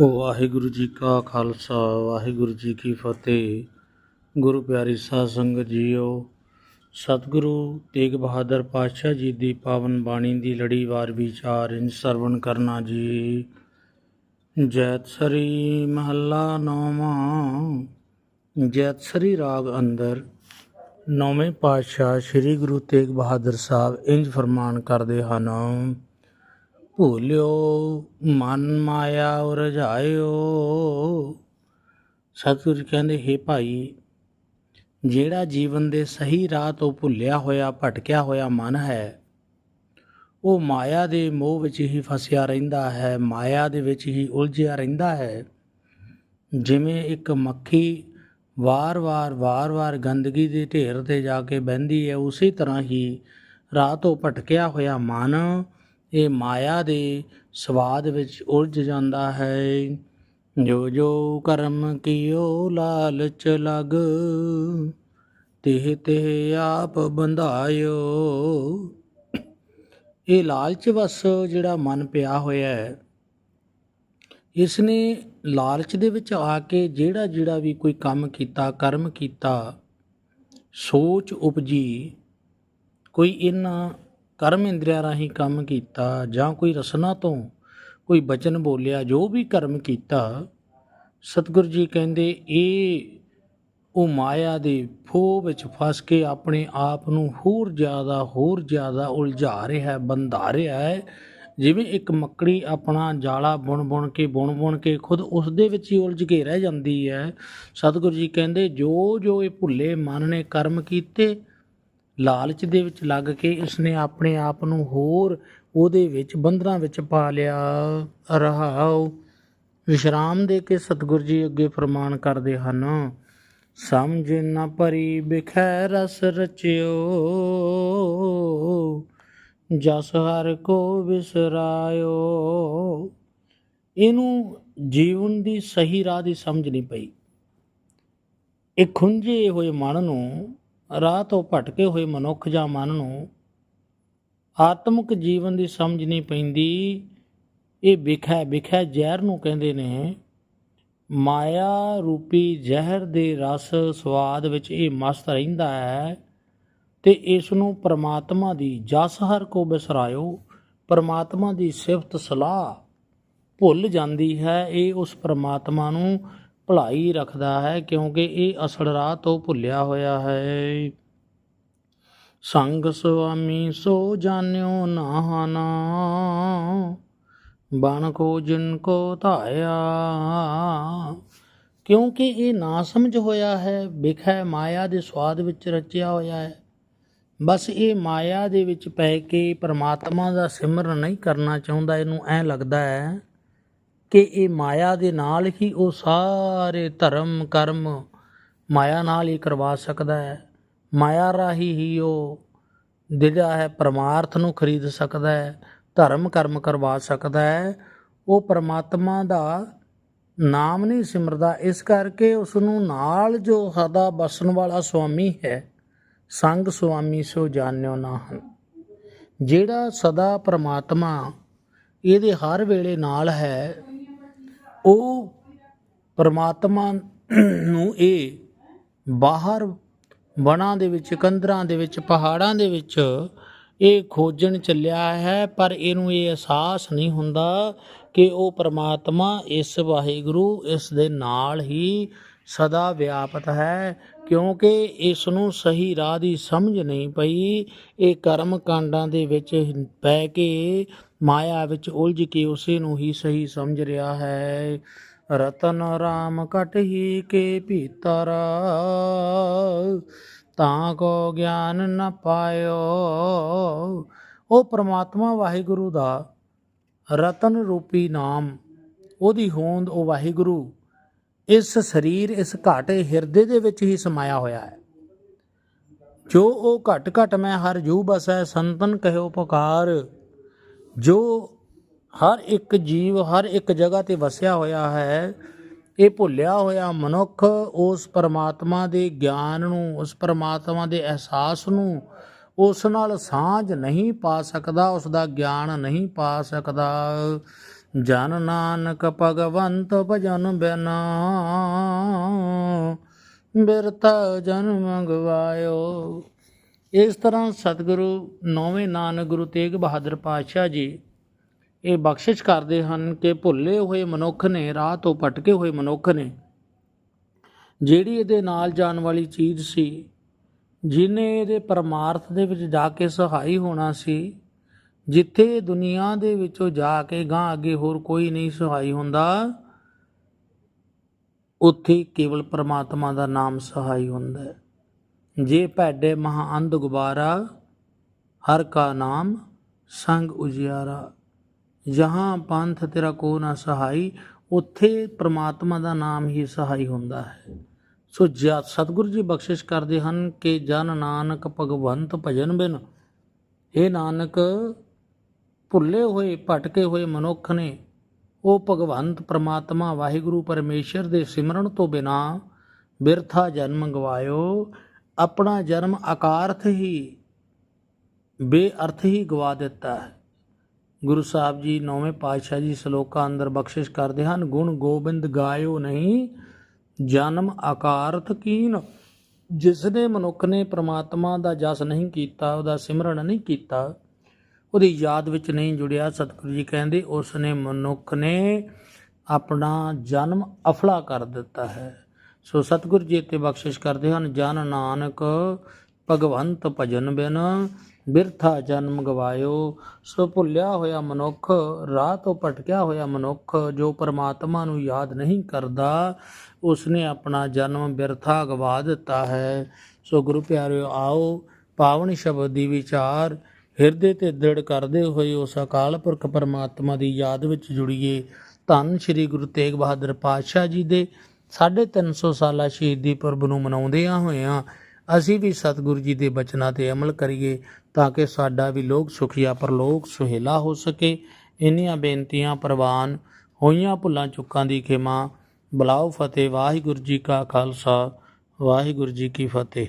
ਵਾਹਿਗੁਰੂ ਜੀ ਕਾ ਖਾਲਸਾ, ਵਾਹਿਗੁਰੂ ਜੀ ਕੀ ਫਤਿਹ। ਗੁਰੂ ਪਿਆਰੀ ਸਾਧ ਸੰਗਤ ਜੀਓ, ਸਤਿਗੁਰੂ ਤੇਗ ਬਹਾਦਰ ਪਾਤਸ਼ਾਹ ਜੀ ਦੀ ਪਾਵਨ ਬਾਣੀ ਦੀ ਲੜੀਵਾਰ ਵਿਚਾਰ ਇੰਜ ਸਰਵਣ ਕਰਨਾ ਜੀ। ਜੈਤਸਰੀ ਮਹੱਲਾ ਨੌਵਾਂ ਜੈਤਸਰੀ ਰਾਗ ਅੰਦਰ ਨੌਵੇਂ ਪਾਤਸ਼ਾਹ ਸ੍ਰੀ ਗੁਰੂ ਤੇਗ ਬਹਾਦਰ ਸਾਹਿਬ ਇੰਜ ਫਰਮਾਨ ਕਰਦੇ ਹਨ ਭੂਲਿਓ, ਮਨ ਮਾਇਆ ਉਰਝਾਇਓ ਸਤਿਗੁਰੂ ਜੀ ਕਹਿੰਦੇ, ਹੈ ਭਾਈ, ਜਿਹੜਾ ਜੀਵਨ ਦੇ ਸਹੀ ਰਾਹ ਤੋਂ ਭੁੱਲਿਆ ਹੋਇਆ, ਭਟਕਿਆ ਹੋਇਆ ਮਨ ਹੈ, ਉਹ ਮਾਇਆ ਦੇ ਮੋਹ ਵਿੱਚ ਹੀ ਫਸਿਆ ਰਹਿੰਦਾ ਹੈ, ਮਾਇਆ ਦੇ ਵਿੱਚ ਹੀ ਉਲਝਿਆ ਰਹਿੰਦਾ ਹੈ। ਜਿਵੇਂ ਇੱਕ ਮੱਖੀ ਵਾਰ-ਵਾਰ ਵਾਰ-ਵਾਰ ਗੰਦਗੀ ਦੇ ਢੇਰ ਤੇ ਜਾ ਕੇ ਬਹਿੰਦੀ ਹੈ, ਉਸੇ ਤਰ੍ਹਾਂ ਹੀ ਰਾਹ ਤੋਂ ਭਟਕਿਆ ਹੋਇਆ ਮਨ ਇਹ ਮਾਇਆ ਦੇ ਸਵਾਦ ਵਿੱਚ ਉਲਝ ਜਾਂਦਾ ਹੈ। ਜੋ ਜੋ ਕਰਮ ਕੀਓ ਲਾਲਚ ਲਗ, ਤਿਹ ਤਿਹ ਆਪ ਬੰਧਾਇਓ। ਇਹ ਲਾਲਚ ਵਸ ਜਿਹੜਾ ਮਨ ਪਿਆ ਹੋਇਆ ਹੈ ਇਸ ਨੇ ਲਾਲਚ ਦੇ ਵਿੱਚ ਆ ਕੇ ਜਿਹੜਾ ਜਿਹੜਾ ਵੀ ਕੋਈ ਕੰਮ ਕੀਤਾ, ਕਰਮ ਕੀਤਾ, ਸੋਚ ਉਪਜੀ, ਕੋਈ ਇਹਨਾਂ ਕਰਮ ਇੰਦਰੀਆਂ ਰਾਹੀਂ ਕੰਮ ਕੀਤਾ ਜਾਂ ਕੋਈ ਰਸਨਾ ਤੋਂ ਕੋਈ ਬਚਨ ਬੋਲਿਆ, ਜੋ ਵੀ ਕਰਮ ਕੀਤਾ, ਸਤਿਗੁਰੂ ਜੀ ਕਹਿੰਦੇ, ਇਹ ਉਹ ਮਾਇਆ ਦੇ ਫੋਹ ਵਿੱਚ ਫਸ ਕੇ ਆਪਣੇ ਆਪ ਨੂੰ ਹੋਰ ਜ਼ਿਆਦਾ ਹੋਰ ਜ਼ਿਆਦਾ ਉਲਝਾ ਰਿਹਾ ਹੈ ਬੰਧਾ ਰਿਹਾ ਹੈ। ਜਿਵੇਂ ਇੱਕ ਮੱਕੜੀ ਆਪਣਾ ਜਾਲਾ ਬੁਣ ਬੁਣ ਕੇ, ਬੁਣ ਬੁਣ ਕੇ ਖੁਦ ਉਸ ਦੇ ਵਿੱਚ ਹੀ ਉਲਝ ਕੇ ਰਹਿ ਜਾਂਦੀ ਹੈ। ਸਤਿਗੁਰੂ ਜੀ ਕਹਿੰਦੇ, ਜੋ ਜੋ ਇਹ ਭੁੱਲੇ ਮਨ ਨੇ ਕਰਮ ਕੀਤੇ ਲਾਲਚ ਦੇ ਵਿੱਚ ਲੱਗ ਕੇ ਇਸਨੇ ਆਪਣੇ ਆਪ ਨੂੰ ਹੋਰ ਉਹਦੇ ਵਿੱਚ ਬੰਧਨਾਂ ਵਿੱਚ ਪਾ ਲਿਆ। ਰਹਾਉ। ਵਿਸ਼ਰਾਮ ਦੇ ਕੇ ਸਤਿਗੁਰੂ ਜੀ ਅੱਗੇ ਫਰਮਾਨ ਕਰਦੇ ਹਨ, ਸਮਝ ਨਾ ਪਰੀ ਬਿਖੈ ਰਸ ਰਚਿਓ। ਜਸ ਹਰ ਕੋ ਵਿਸਰਾਇਓ ਇਹਨੂੰ ਜੀਵਨ ਦੀ ਸਹੀ ਰਾਹ ਦੀ ਸਮਝ ਨਹੀਂ ਪਈ। ਇਹ ਖੁੰਝੇ ਹੋਏ ਮਨ ਨੂੰ ਰਾਹ ਤੋਂ ਭਟਕੇ ਹੋਏ ਮਨੁੱਖ ਜਾਂ ਮਨ ਨੂੰ ਆਤਮਿਕ ਜੀਵਨ ਦੀ ਸਮਝ ਨਹੀਂ ਪੈਂਦੀ। ਇਹ ਵਿਖੈ ਵਿਖੈ ਜ਼ਹਿਰ ਨੂੰ ਕਹਿੰਦੇ ਨੇ, ਮਾਇਆ ਰੂਪੀ ਜ਼ਹਿਰ ਦੇ ਰਸ ਸਵਾਦ ਵਿੱਚ ਇਹ ਮਸਤ ਰਹਿੰਦਾ ਹੈ ਤੇ ਇਸ ਨੂੰ ਪ੍ਰਮਾਤਮਾ ਦੀ ਜਸ ਹਰ ਕੋ ਬਿਸਰਾਇਓ, ਪ੍ਰਮਾਤਮਾ ਦੀ ਸਿਫਤ ਸਲਾਹ ਭੁੱਲ ਜਾਂਦੀ ਹੈ। ਇਹ ਉਸ ਪ੍ਰਮਾਤਮਾ ਨੂੰ ਭਲਾਈ ਰੱਖਦਾ ਹੈ ਕਿਉਂਕਿ ਇਹ ਅਸਲ ਰਾਹ ਤੋਂ ਭੁੱਲਿਆ ਹੋਇਆ ਹੈ। ਸੰਗ ਸੁਆਮੀ ਸੋ ਜਾਣਿਓ ਨਾਹਨਾ ਬਣ ਕੋ ਜਿਨ ਕੋ ਧਾਇਆ। ਕਿਉਂਕਿ ਇਹ ਨਾ ਸਮਝ ਹੋਇਆ ਹੈ, ਵਿਖੈ ਮਾਇਆ ਦੇ ਸਵਾਦ ਵਿੱਚ ਰਚਿਆ ਹੋਇਆ ਹੈ। ਬਸ ਇਹ ਮਾਇਆ ਦੇ ਵਿੱਚ ਪੈ ਕੇ ਪਰਮਾਤਮਾ ਦਾ ਸਿਮਰਨ ਨਹੀਂ ਕਰਨਾ ਚਾਹੁੰਦਾ, ਇਹਨੂੰ ਐ ਲੱਗਦਾ ਹੈ ਕਿ ਇਹ ਮਾਇਆ ਦੇ ਨਾਲ ਹੀ ਉਹ ਸਾਰੇ ਧਰਮ, ਕਰਮ ਮਾਇਆ ਨਾਲ ਹੀ ਕਰਵਾ ਸਕਦਾ ਹੈ। ਮਾਇਆ ਰਾਹੀਂ ਹੀ ਉਹ ਜਿਹੜਾ ਹੈ ਪਰਮਾਰਥ ਨੂੰ ਖਰੀਦ ਸਕਦਾ ਹੈ, ਧਰਮ, ਕਰਮ ਕਰਵਾ ਸਕਦਾ ਹੈ। ਉਹ ਪਰਮਾਤਮਾ ਦਾ ਨਾਮ ਨਹੀਂ ਸਿਮਰਦਾ, ਇਸ ਕਰਕੇ ਉਸ ਨੂੰ ਨਾਲ ਜੋ ਸਦਾ ਬਸਣ ਵਾਲਾ ਸੁਆਮੀ ਹੈ, ਸੰਗ ਸੁਆਮੀ ਸੋ ਜਾਣਿਓ ਨਾ ਹਨ ਜਿਹੜਾ ਸਦਾ ਪਰਮਾਤਮਾ ਇਹਦੇ ਹਰ ਵੇਲੇ ਨਾਲ ਹੈ ਉਹ ਪਰਮਾਤਮਾ ਨੂੰ ਇਹ ਬਾਹਰ ਵਣਾਂ ਦੇ ਵਿੱਚ ਕੰਦਰਾਂ ਦੇ ਵਿੱਚ, ਪਹਾੜਾਂ ਦੇ ਵਿੱਚ ਇਹ ਖੋਜਣ ਚੱਲਿਆ ਹੈ, ਪਰ ਇਹਨੂੰ ਇਹ ਅਹਿਸਾਸ ਨਹੀਂ ਹੁੰਦਾ ਕਿ ਉਹ ਪਰਮਾਤਮਾ ਇਸ ਵਾਹਿਗੁਰੂ ਇਸ ਦੇ ਨਾਲ ਹੀ ਸਦਾ ਵਿਆਪਤ ਹੈ, ਕਿਉਂਕਿ ਇਸ ਨੂੰ ਸਹੀ ਰਾਹ ਦੀ ਸਮਝ ਨਹੀਂ ਪਈ। ਇਹ ਕਰਮ ਕਾਂਡਾਂ ਦੇ ਵਿੱਚ ਪੈ ਕੇ ਮਾਇਆ ਵਿੱਚ ਉਲਝ ਕੇ ਉਸੇ ਨੂੰ ਹੀ ਸਹੀ ਸਮਝ ਰਿਹਾ ਹੈ। ਰਤਨ ਰਾਮ ਕਟ ਹੀ ਕੇ ਭੀਤਰ, ਤਾਂ ਕੋ ਗਿਆਨ ਨ ਪਾਇਓ। ਉਹ ਪ੍ਰਮਾਤਮਾ ਵਾਹਿਗੁਰੂ ਦਾ ਰਤਨ ਰੂਪੀ ਨਾਮ, ਉਹਦੀ ਹੋਂਦ ਉਹ ਵਾਹਿਗੁਰੂ ਇਸ ਸਰੀਰ, ਇਸ ਘਾਟੇ ਹਿਰਦੇ ਦੇ ਵਿੱਚ ਹੀ ਸਮਾਇਆ ਹੋਇਆ ਹੈ। ਜੋ ਉਹ ਘਟ ਘਟ ਮੈਂ ਹਰ ਜੂ ਬਸੈ, ਸੰਤਨ ਕਹਿਓ ਪੁਕਾਰ। ਜੋ ਹਰ ਇੱਕ ਜੀਵ, ਹਰ ਇੱਕ ਜਗ੍ਹਾ ਤੇ ਵਸਿਆ ਹੋਇਆ ਹੈ, ਇਹ ਭੁੱਲਿਆ ਹੋਇਆ ਮਨੁੱਖ ਉਸ ਪਰਮਾਤਮਾ ਦੇ ਗਿਆਨ ਨੂੰ, ਉਸ ਪਰਮਾਤਮਾ ਦੇ ਅਹਿਸਾਸ ਨੂੰ, ਉਸ ਨਾਲ ਸਾਂਝ ਨਹੀਂ ਪਾ ਸਕਦਾ, ਉਸ ਦਾ ਗਿਆਨ ਨਹੀਂ ਪਾ ਸਕਦਾ। ਜਨ ਨਾਨਕ ਭਗਵੰਤ ਭਜਨ ਬਿਨਾ। ਬਿਰਤਾ ਜਨਮ ਗਵਾਇਓ। ਇਸ ਤਰ੍ਹਾਂ ਸਤਿਗੁਰੂ, ਨੌਵੇਂ ਨਾਨਕ ਗੁਰੂ ਤੇਗ ਬਹਾਦਰ ਪਾਤਸ਼ਾਹ ਜੀ ਇਹ ਬਖਸ਼ਿਸ਼ ਕਰਦੇ ਹਨ ਕਿ ਭੁੱਲੇ ਹੋਏ ਮਨੁੱਖ ਨੇ, ਰਾਹ ਤੋਂ ਭਟਕੇ ਹੋਏ ਮਨੁੱਖ ਨੇ, ਜਿਹੜੀ ਇਹਦੇ ਨਾਲ ਜਾਣ ਵਾਲੀ ਚੀਜ਼ ਸੀ ਜਿਨੇ ਇਹਦੇ ਪਰਮਾਰਥ ਦੇ ਵਿੱਚ ਜਾ ਕੇ ਸਹਾਈ ਹੋਣਾ ਸੀ ਜਿੱਥੇ ਦੁਨੀਆ ਦੇ ਵਿੱਚੋਂ ਜਾ ਕੇ ਗਾਂ ਅੱਗੇ ਹੋਰ ਕੋਈ ਨਹੀਂ ਸਹਾਈ ਹੁੰਦਾ, ਉੱਥੇ ਕੇਵਲ ਪਰਮਾਤਮਾ ਦਾ ਨਾਮ ਸਹਾਈ ਹੁੰਦਾ ਹੈ। ਜੇ ਭੈਡੇ ਮਹਾ ਅੰਧ ਗੁਬਾਰਾ, ਹਰ ਕਾ ਨਾਮ ਸੰਗ ਉਜਿਆਰਾ। ਜਹਾਂ ਪੰਥ ਤੇਰਾ ਕੋ ਨਾ ਸਹਾਈ, ਉੱਥੇ ਪ੍ਰਮਾਤਮਾ ਦਾ ਨਾਮ ਹੀ ਸਹਾਈ ਹੁੰਦਾ ਹੈ। ਸੋ ਜਾ ਸਤਿਗੁਰੂ ਜੀ ਬਖਸ਼ਿਸ਼ ਕਰਦੇ ਹਨ ਕਿ ਜਨ ਨਾਨਕ ਭਗਵੰਤ ਭਜਨ ਬਿਨ ਇਹ ਨਾਨਕ ਭੁੱਲੇ ਹੋਏ, ਭਟਕੇ ਹੋਏ ਮਨੁੱਖ ਨੇ, ਉਹ ਭਗਵੰਤ ਪ੍ਰਮਾਤਮਾ ਵਾਹਿਗੁਰੂ ਪਰਮੇਸ਼ਰ ਦੇ ਸਿਮਰਨ ਤੋਂ ਬਿਨਾ ਬਿਰਥਾ ਜਨਮ ਗਵਾਇਓ, ਆਪਣਾ ਜਨਮ ਆਕਾਰਥ ਹੀ, ਬੇਅਰਥ ਹੀ ਗਵਾ ਦਿੱਤਾ ਹੈ। ਗੁਰੂ ਸਾਹਿਬ ਜੀ ਨੌਵੇਂ ਪਾਤਸ਼ਾਹ ਜੀ ਸ਼ਲੋਕਾਂ ਅੰਦਰ ਬਖਸ਼ਿਸ਼ ਕਰਦੇ ਹਨ, ਗੁਣ ਗੋਬਿੰਦ ਗਾਇਓ ਨਹੀਂ, ਜਨਮ ਆਕਾਰਥ ਕੀਨ। ਜਿਸ ਨੇ ਮਨੁੱਖ ਨੇ ਪ੍ਰਮਾਤਮਾ ਦਾ ਜਸ ਨਹੀਂ ਕੀਤਾ, ਉਹਦਾ ਸਿਮਰਨ ਨਹੀਂ ਕੀਤਾ ਉਹਦੀ ਯਾਦ ਵਿੱਚ ਨਹੀਂ ਜੁੜਿਆ, ਸਤਿਗੁਰੂ ਜੀ ਕਹਿੰਦੇ, ਉਸ ਨੇ ਮਨੁੱਖ ਨੇ ਆਪਣਾ ਜਨਮ ਅਫਲਾ ਕਰ ਦਿੱਤਾ ਹੈ। ਸੋ ਸਤਿਗੁਰੂ ਜੀ ਤੇ ਬਖਸ਼ਿਸ਼ ਕਰਦੇ ਹਨ, ਜਨ ਨਾਨਕ ਭਗਵੰਤ ਭਜਨ ਬਿਨ ਬਿਰਥਾ ਜਨਮ ਗਵਾਇਓ। ਸੋ ਭੁੱਲਿਆ ਹੋਇਆ ਮਨੁੱਖ, ਰਾਹ ਤੋਂ ਭਟਕਿਆ ਹੋਇਆ ਮਨੁੱਖ, ਜੋ ਪਰਮਾਤਮਾ ਨੂੰ ਯਾਦ ਨਹੀਂ ਕਰਦਾ ਉਸਨੇ ਆਪਣਾ ਜਨਮ ਬਿਰਥਾ ਗਵਾ ਦਿੱਤਾ ਹੈ। ਸੋ ਗੁਰੂ ਪਿਆਰਿਓ, ਆਓ, ਪਾਵਨ ਸ਼ਬਦ ਦੀ ਵਿਚਾਰ ਹਿਰਦੇ ਤੇ ਦ੍ਰਿੜ ਕਰਦੇ ਹੋਏ ਉਸ ਅਕਾਲ ਪੁਰਖ ਪਰਮਾਤਮਾ ਦੀ ਯਾਦ ਵਿੱਚ ਜੁੜੀਏ। ਧੰਨ ਸ੍ਰੀ ਗੁਰੂ ਤੇਗ ਬਹਾਦਰ ਪਾਤਸ਼ਾਹ ਜੀ ਦੇ 350 ਸਾਲਾ ਸ਼ਹੀਦੀ ਪੁਰਬ ਨੂੰ ਮਨਾਉਂਦਿਆਂ ਹੋਇਆਂ ਅਸੀਂ ਵੀ ਸਤਿਗੁਰੂ ਜੀ ਦੇ ਬਚਨਾਂ ਤੇ ਅਮਲ ਕਰੀਏ ਤਾਂ ਕਿ ਸਾਡਾ ਵੀ ਲੋਕ ਸੁਖੀਆ ਪਰਲੋਕ ਸੁਹੇਲਾ ਹੋ ਸਕੇ। ਇੰਨੀਆਂ ਬੇਨਤੀਆਂ ਪ੍ਰਵਾਨ ਹੋਈਆਂ ਭੁੱਲਾਂ ਚੁੱਕਾਂ ਦੀ ਖਿਮਾ। ਬਲਾਉ ਫਤਿਹ, ਵਾਹਿਗੁਰੂ ਜੀ ਕਾ ਖਾਲਸਾ, ਵਾਹਿਗੁਰੂ ਜੀ ਕੀ ਫਤਿਹ।